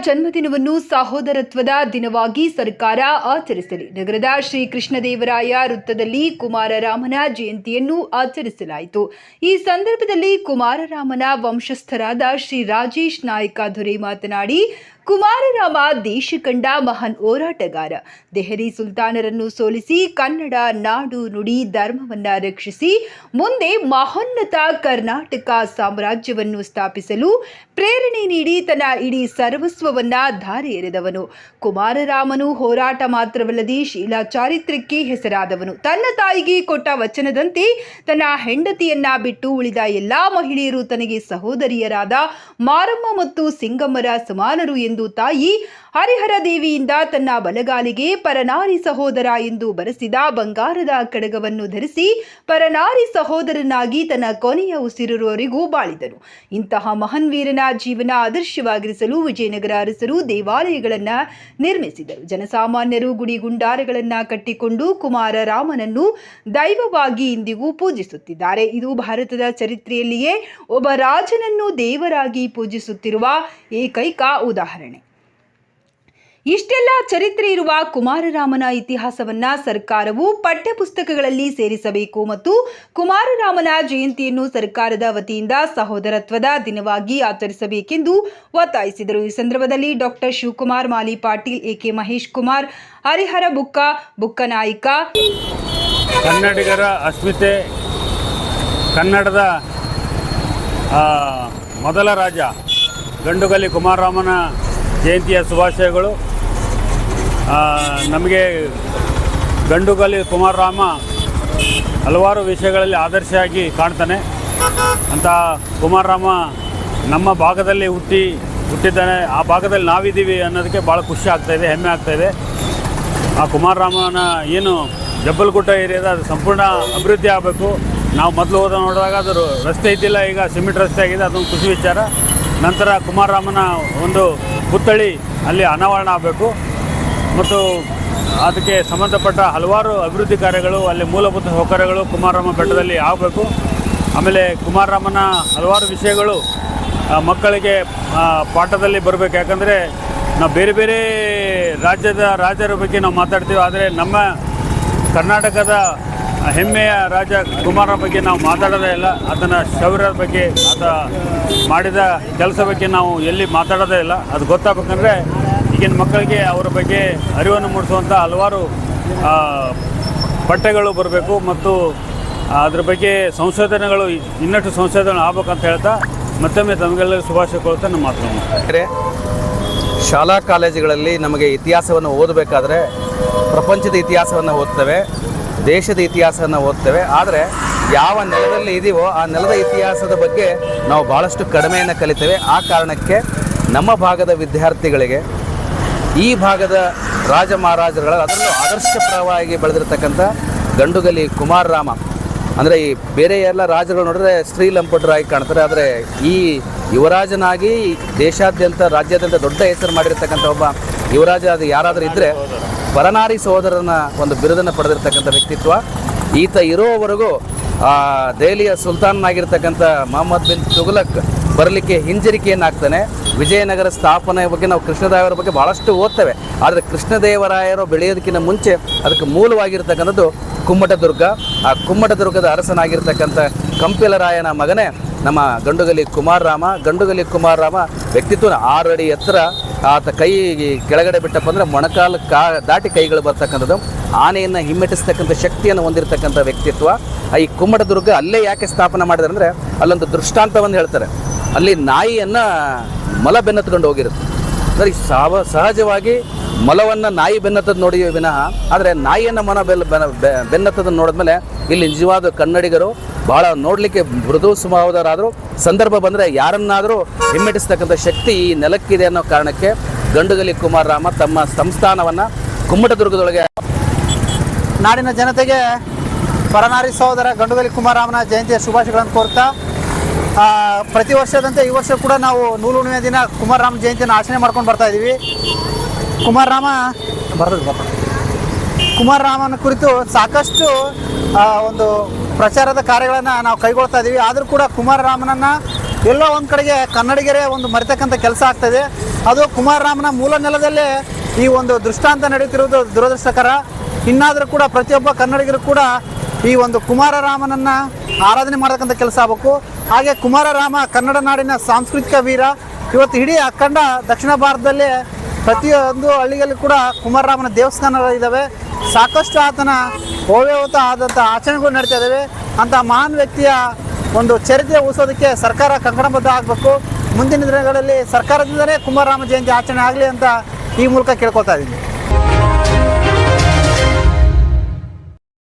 ಜನ್ಮದಿನವನ್ನು ಸಹೋದರತ್ವದ ದಿನವಾಗಿ ಸರ್ಕಾರ ಆಚರಿಸಲಿ. ನಗರದ ಶ್ರೀ ಕೃಷ್ಣದೇವರಾಯ ವೃತ್ತದಲ್ಲಿ ಕುಮಾರರಾಮನ ಜಯಂತಿಯನ್ನು ಆಚರಿಸಲಾಯಿತು. ಈ ಸಂದರ್ಭದಲ್ಲಿ ಕುಮಾರರಾಮನ ವಂಶಸ್ಥರಾದ ಶ್ರೀ ರಾಜೇಶ್ ನಾಯ್ಕ ದೊರೆ ಮಾತನಾಡಿ ಕುಮಾರರಾಮ ದೇಶ ಕಂಡ ಮಹಾನ್ ಹೋರಾಟಗಾರ. ದೆಹಲಿ ಸುಲ್ತಾನರನ್ನು ಸೋಲಿಸಿ ಕನ್ನಡ ನಾಡು ನುಡಿ ಧರ್ಮವನ್ನ ರಕ್ಷಿಸಿ ಮುಂದೆ ಮಹೋನ್ನತ ಕರ್ನಾಟಕ ಸಾಮ್ರಾಜ್ಯವನ್ನು ಸ್ಥಾಪಿಸಲು ಪ್ರೇರಣೆ ನೀಡಿ ತನ್ನ ಇಡೀ ಸರ್ವಸ್ವವನ್ನ ಧಾರೆ ಎರೆದವನು. ಕುಮಾರರಾಮನು ಹೋರಾಟ ಮಾತ್ರವಲ್ಲದೆ ಶೀಲಾ ಚಾರಿತ್ರ್ಯಕ್ಕೆ ಹೆಸರಾದವನು. ತನ್ನ ತಾಯಿಗೆ ಕೊಟ್ಟ ವಚನದಂತೆ ತನ್ನ ಹೆಂಡತಿಯನ್ನ ಬಿಟ್ಟು ಉಳಿದ ಎಲ್ಲಾ ಮಹಿಳೆಯರು ತನಗೆ ಸಹೋದರಿಯರಾದ ಮಾರಮ್ಮ ಮತ್ತು ಸಿಂಗಮ್ಮರ ಸಮಾನರು ಎಂದು ತಾಯಿ ಹರಿಹರ ದೇವಿಯಿಂದ ತನ್ನ ಬಲಗಾಲಿಗೆ ಪರನಾರಿ ಸಹೋದರ ಎಂದು ಬರೆಸಿದ ಬಂಗಾರದ ಕಡಗವನ್ನು ಧರಿಸಿ ಪರನಾರಿ ಸಹೋದರನಾಗಿ ತನ್ನ ಕೊನೆಯ ಉಸಿರಿರುವವರೆಗೂ ಬಾಳಿದರು ಇಂತಹ ಮಹಾನ್ ವೀರನ ಜೀವನ ಆದರ್ಶವಾಗಿರಿಸಲು ವಿಜಯನಗರ ಅರಸರು ದೇವಾಲಯಗಳನ್ನು ನಿರ್ಮಿಸಿದರು. ಜನಸಾಮಾನ್ಯರು ಗುಡಿ ಗುಂಡಾರಗಳನ್ನು ಕಟ್ಟಿಕೊಂಡು ಕುಮಾರ ರಾಮನನ್ನು ದೈವವಾಗಿ ಇಂದಿಗೂ ಪೂಜಿಸುತ್ತಿದ್ದಾರೆ. ಇದು ಭಾರತದ ಚರಿತ್ರೆಯಲ್ಲಿಯೇ ಒಬ್ಬ ರಾಜನನ್ನು ದೇವರಾಗಿ ಪೂಜಿಸುತ್ತಿರುವ ಏಕೈಕ ಉದಾಹರಣೆ. ಇಷ್ಟೆಲ್ಲ ಚರಿತ್ರೆ ಇರುವ ಕುಮಾರರಾಮನ ಇತಿಹಾಸವನ್ನ ಸರ್ಕಾರವು ಪಠ್ಯಪುಸ್ತಕಗಳಲ್ಲಿ ಸೇರಿಸಬೇಕು ಮತ್ತು ಕುಮಾರರಾಮನ ಜಯಂತಿಯನ್ನು ಸರ್ಕಾರದ ವತಿಯಿಂದ ಸಹೋದರತ್ವದ ದಿನವಾಗಿ ಆಚರಿಸಬೇಕೆಂದು ಒತ್ತಾಯಿಸಿದರು. ಈ ಸಂದರ್ಭದಲ್ಲಿ ಡಾಕ್ಟರ್ ಶಿವಕುಮಾರ್, ಮಾಲಿ ಪಾಟೀಲ್ ಎಕೆ ಮಹೇಶ್ ಕುಮಾರ್, ಹರಿಹರ ಬುಕ್ಕ ಬುಕ್ಕನಾಯಿಕ ಕನ್ನಡಿಗರ ಅಸ್ಮಿತೆ ಕನ್ನಡದ ಮೊದಲ ರಾಜ ಗಂಡುಗಲಿ ಕುಮಾರರಾಮನ ಜಯಂತಿಯ ಶುಭಾಶಯಗಳು. ನಮಗೆ ಗಂಡುಗಲಿ ಕುಮಾರರಾಮ ಹಲವಾರು ವಿಷಯಗಳಲ್ಲಿ ಆದರ್ಶವಾಗಿ ಕಾಣ್ತಾನೆ. ಅಂತ ಕುಮಾರರಾಮ ನಮ್ಮ ಭಾಗದಲ್ಲಿ ಹುಟ್ಟಿ, ಹುಟ್ಟಿದ್ದಾನೆ. ಆ ಭಾಗದಲ್ಲಿ ನಾವಿದ್ದೀವಿ ಅನ್ನೋದಕ್ಕೆ ಭಾಳ ಖುಷಿ ಆಗ್ತಾಯಿದೆ ಹೆಮ್ಮೆ ಆಗ್ತಾಯಿದೆ ಆ ಕುಮಾರರಾಮನ ಏನು ಜಬ್ಬಲ್ಗುಟ್ಟ ಏರಿಯಾದ ಅದು ಸಂಪೂರ್ಣ ಅಭಿವೃದ್ಧಿ ಆಗಬೇಕು. ನಾವು ಮೊದಲು ಹೋದ ನೋಡಿದಾಗ ಅದು ರಸ್ತೆ ಇದ್ದಿಲ್ಲ, ಈಗ ಸಿಮೆಂಟ್ ರಸ್ತೆ ಆಗಿದೆ, ಅದೊಂದು ಖುಷಿ ವಿಚಾರ. ನಂತರ ಕುಮಾರರಾಮನ ಒಂದು ಪುತ್ಥಳಿ ಅಲ್ಲಿ ಅನಾವರಣ ಆಗಬೇಕು. ಮತ್ತು ಅದಕ್ಕೆ ಸಂಬಂಧಪಟ್ಟ ಹಲವಾರು ಅಭಿವೃದ್ಧಿ ಕಾರ್ಯಗಳು, ಅಲ್ಲಿ ಮೂಲಭೂತ ಸೌಕರ್ಯಗಳು ಕುಮಾರರಾಮ ಬೆಟ್ಟದಲ್ಲಿ ಆಗಬೇಕು. ಆಮೇಲೆ ಕುಮಾರರಾಮನ ಹಲವಾರು ವಿಷಯಗಳು ಮಕ್ಕಳಿಗೆ ಪಾಠದಲ್ಲಿ ಬರಬೇಕು. ಯಾಕಂದರೆ ನಾವು ಬೇರೆ ಬೇರೆ ರಾಜ್ಯದ ರಾಜರ ಬಗ್ಗೆ ನಾವು ಮಾತಾಡ್ತೀವಿ. ಆದರೆ ನಮ್ಮ ಕರ್ನಾಟಕದ ಹೆಮ್ಮೆಯ ರಾಜ ಕುಮಾರ ಬಗ್ಗೆ ನಾವು ಮಾತಾಡೋದೇ ಇಲ್ಲ. ಅದನ್ನು ಶೌರ್ಯದ ಬಗ್ಗೆ, ಆತ ಮಾಡಿದ ಕೆಲಸ ಬಗ್ಗೆ ನಾವು ಎಲ್ಲಿ ಮಾತಾಡೋದೇ ಇಲ್ಲ. ಅದು ಗೊತ್ತಾಗಬೇಕಂದ್ರೆ ಈಗಿನ ಮಕ್ಕಳಿಗೆ ಅವರ ಬಗ್ಗೆ ಅರಿವನ್ನು ಮೂಡಿಸುವಂಥ ಹಲವಾರು ಪಠ್ಯಗಳು ಬರಬೇಕು ಮತ್ತು ಅದ್ರ ಬಗ್ಗೆ ಸಂಶೋಧನೆಗಳು ಇನ್ನಷ್ಟು ಸಂಶೋಧನೆ ಆಗ್ಬೇಕಂತ ಹೇಳ್ತಾ ಮತ್ತೊಮ್ಮೆ ತಮಗೆಲ್ಲರಿಗೂ ಶುಭಾಶಯ ಕೊಡ್ತಾ ನಮ್ಮ ಮಾತು ಅಂದರೆ ಶಾಲಾ ಕಾಲೇಜುಗಳಲ್ಲಿ ನಮಗೆ ಇತಿಹಾಸವನ್ನು ಓದಬೇಕಾದ್ರೆ ಪ್ರಪಂಚದ ಇತಿಹಾಸವನ್ನು ಓದ್ತೇವೆ, ದೇಶದ ಇತಿಹಾಸವನ್ನು ಓದ್ತೇವೆ. ಆದರೆ ಯಾವ ನೆಲದಲ್ಲಿ ಇದೀವೋ ಆ ನೆಲದ ಇತಿಹಾಸದ ಬಗ್ಗೆ ನಾವು ಭಾಳಷ್ಟು ಕಡಿಮೆಯನ್ನು ಕಲಿತೇವೆ. ಆ ಕಾರಣಕ್ಕೆ ನಮ್ಮ ಭಾಗದ ವಿದ್ಯಾರ್ಥಿಗಳಿಗೆ ಈ ಭಾಗದ ರಾಜ ಮಹಾರಾಜರುಗಳ ಅದರಲ್ಲೂ ಆದರ್ಶಪ್ರವಾಗಿ ಬೆಳೆದಿರ್ತಕ್ಕಂಥ ಗಂಡುಗಲಿ ಕುಮಾರರಾಮ ಅಂದರೆ ಈ ಬೇರೆ ಎಲ್ಲ ರಾಜರುಗಳು ನೋಡಿದ್ರೆ ಶ್ರೀಲಂಪಟರಾಗಿ ಕಾಣ್ತಾರೆ. ಆದರೆ ಈ ಯುವರಾಜನಾಗಿ ದೇಶಾದ್ಯಂತ ರಾಜ್ಯಾದ್ಯಂತ ದೊಡ್ಡ ಹೆಸರು ಮಾಡಿರ್ತಕ್ಕಂಥ ಒಬ್ಬ ಯುವರಾಜ ಅದು ಯಾರಾದರೂ ಇದ್ದರೆ ಪರನಾರಿ ಸಹೋದರನ ಒಂದು ಬಿರುದನ್ನು ಪಡೆದಿರ್ತಕ್ಕಂಥ ವ್ಯಕ್ತಿತ್ವ. ಈತ ಇರೋವರೆಗೂ ಆ, ದೆಹಲಿಯ ಸುಲ್ತಾನನಾಗಿರ್ತಕ್ಕಂಥ ಮೊಹಮ್ಮದ್ ಬಿನ್ ತುಘಲಕ್ ಬರಲಿಕ್ಕೆ ಹಿಂಜರಿಕೆಯನ್ನಾಗ್ತಾನೆ. ವಿಜಯನಗರ ಸ್ಥಾಪನೆ ಬಗ್ಗೆ ನಾವು ಕೃಷ್ಣದೇವರ ಬಗ್ಗೆ ಭಾಳಷ್ಟು ಓದ್ತೇವೆ. ಆದರೆ ಕೃಷ್ಣದೇವರಾಯರು ಬೆಳೆಯೋದಕ್ಕಿಂತ ಮುಂಚೆ ಅದಕ್ಕೆ ಮೂಲವಾಗಿರ್ತಕ್ಕಂಥದ್ದು ಕುಮ್ಮಟದುರ್ಗ. ಆ ಕುಮ್ಮಟದುರ್ಗದ ಅರಸನಾಗಿರ್ತಕ್ಕಂಥ ಕಂಪಿಲರಾಯನ ಮಗನೇ ನಮ್ಮ ಗಂಡುಗಲಿ ಕುಮಾರರಾಮ. ಗಂಡುಗಲಿ ಕುಮಾರರಾಮ ವ್ಯಕ್ತಿತ್ವನ ಆರು ಅಡಿ ಎತ್ತರ ಆತ ಕೈ ಕೆಳಗಡೆ ಬಿಟ್ಟಪ್ಪ ಅಂದರೆ ಮೊಣಕಾಲು ಕಾ ದಾಟಿ ಕೈಗಳು ಬರ್ತಕ್ಕಂಥದ್ದು. ಆನೆಯನ್ನು ಹಿಮ್ಮೆಟ್ಟಿಸ್ತಕ್ಕಂಥ ಶಕ್ತಿಯನ್ನು ಹೊಂದಿರತಕ್ಕಂಥ ವ್ಯಕ್ತಿತ್ವ. ಈ ಕುಮ್ಮಟದುರ್ಗ ಅಲ್ಲೇ ಯಾಕೆ ಸ್ಥಾಪನೆ ಮಾಡಿದ್ರೆ ಅಂದರೆ ಅಲ್ಲೊಂದು ದೃಷ್ಟಾಂತವನ್ನು ಹೇಳ್ತಾರೆ. ಅಲ್ಲಿ ನಾಯಿಯನ್ನು ಮಲ ಬೆನ್ನತ್ಕೊಂಡು ಹೋಗಿರುತ್ತೆ. ಅಂದರೆ ಸಾವ, ಸಹಜವಾಗಿ ಮಲವನ್ನು ನಾಯಿ ಬೆನ್ನತ್ತದ್ದು ನೋಡಿ ವಿನಃ, ಆದರೆ ನಾಯಿಯನ್ನು ಮನ ಬೆಲ್ ಬೆನ್ನತ್ತದನ್ನು ನೋಡಿದ್ಮೇಲೆ ಇಲ್ಲಿ ನಿಜವಾದ ಕನ್ನಡಿಗರು ಭಾಳ ನೋಡಲಿಕ್ಕೆ ಮೃದು ಸ್ವಭಾವದವರಾದರೂ ಸಂದರ್ಭ ಬಂದರೆ ಯಾರನ್ನಾದರೂ ಹಿಮ್ಮೆಟ್ಟಿಸ್ತಕ್ಕಂಥ ಶಕ್ತಿ ಈ ನೆಲಕ್ಕಿದೆ ಅನ್ನೋ ಕಾರಣಕ್ಕೆ ಗಂಡುಗಲಿ ಕುಮಾರರಾಮ ತಮ್ಮ ಸಂಸ್ಥಾನವನ್ನು ಕುಮ್ಮಟದುರ್ಗದೊಳಗೆ ನಾಡಿನ ಜನತೆಗೆ ಪರನಾರಿ ಸಹೋದರ ಗಂಡುಗಲಿ ಕುಮಾರರಾಮನ ಜಯಂತಿಯ ಶುಭಾಶಯಗಳನ್ನು ಕೋರ್ತಾ ಪ್ರತಿ ವರ್ಷದಂತೆ ಈ ವರ್ಷ ಕೂಡ ನಾವು ನೂಲು ಹುಣ್ಣಿಮೆ ದಿನ ಕುಮಾರರಾಮ ಜಯಂತಿಯನ್ನು ಆಚರಣೆ ಮಾಡ್ಕೊಂಡು ಬರ್ತಾ ಇದ್ದೀವಿ. ಕುಮಾರರಾಮ ಬರ್ತದೆ ಬರ್ತದೆ ಕುಮಾರರಾಮನ ಕುರಿತು ಸಾಕಷ್ಟು ಒಂದು ಪ್ರಚಾರದ ಕಾರ್ಯಗಳನ್ನು ನಾವು ಕೈಗೊಳ್ತಾ ಇದ್ದೀವಿ. ಆದರೂ ಕೂಡ ಕುಮಾರರಾಮನನ್ನು ಎಲ್ಲೋ ಒಂದು ಕಡೆಗೆ ಕನ್ನಡಿಗರೇ ಒಂದು ಮರಿತಕ್ಕಂಥ ಕೆಲಸ ಆಗ್ತದೆ. ಅದು ಕುಮಾರರಾಮನ ಮೂಲ ನೆಲದಲ್ಲೇ ಈ ಒಂದು ದೃಷ್ಟಾಂತ ನಡೆಯುತ್ತಿರುವುದು ದುರದೃಷ್ಟಕರ. ಇನ್ನಾದರೂ ಕೂಡ ಪ್ರತಿಯೊಬ್ಬ ಕನ್ನಡಿಗರು ಕೂಡ ಈ ಒಂದು ಕುಮಾರರಾಮನನ್ನ ಆರಾಧನೆ ಮಾಡತಕ್ಕಂಥ ಕೆಲಸ ಆಗಬೇಕು. ಹಾಗೆ ಕುಮಾರರಾಮ ಕನ್ನಡ ನಾಡಿನ ಸಾಂಸ್ಕೃತಿಕ ವೀರ. ಇವತ್ತು ಇಡೀ ಅಖಂಡ ದಕ್ಷಿಣ ಭಾರತದಲ್ಲಿ ಪ್ರತಿಯೊಂದು ಹಳ್ಳಿಯಲ್ಲಿ ಕೂಡ ಕುಮಾರರಾಮನ ದೇವಸ್ಥಾನಗಳು ಇದ್ದಾವೆ ಸಾಕಷ್ಟು ಆತನ ಓವ್ಯವತ ಆದಂಥ ಆಚರಣೆಗಳು ನಡೀತಾ ಇದ್ದಾವೆ ಅಂಥ ಮಹಾನ್ ವ್ಯಕ್ತಿಯ ಒಂದು ಚರಿತ್ರೆ ಉಳಿಸೋದಕ್ಕೆ ಸರ್ಕಾರ ಕಂಕಣಬದ್ಧ ಆಗಬೇಕು. ಮುಂದಿನ ದಿನಗಳಲ್ಲಿ ಸರ್ಕಾರದಿಂದಲೇ ಕುಮಾರರಾಮ ಜಯಂತಿ ಆಚರಣೆ ಆಗಲಿ ಅಂತ ಈ ಮೂಲಕ ಕೇಳ್ಕೊತಾ ಇದ್ದೀನಿ.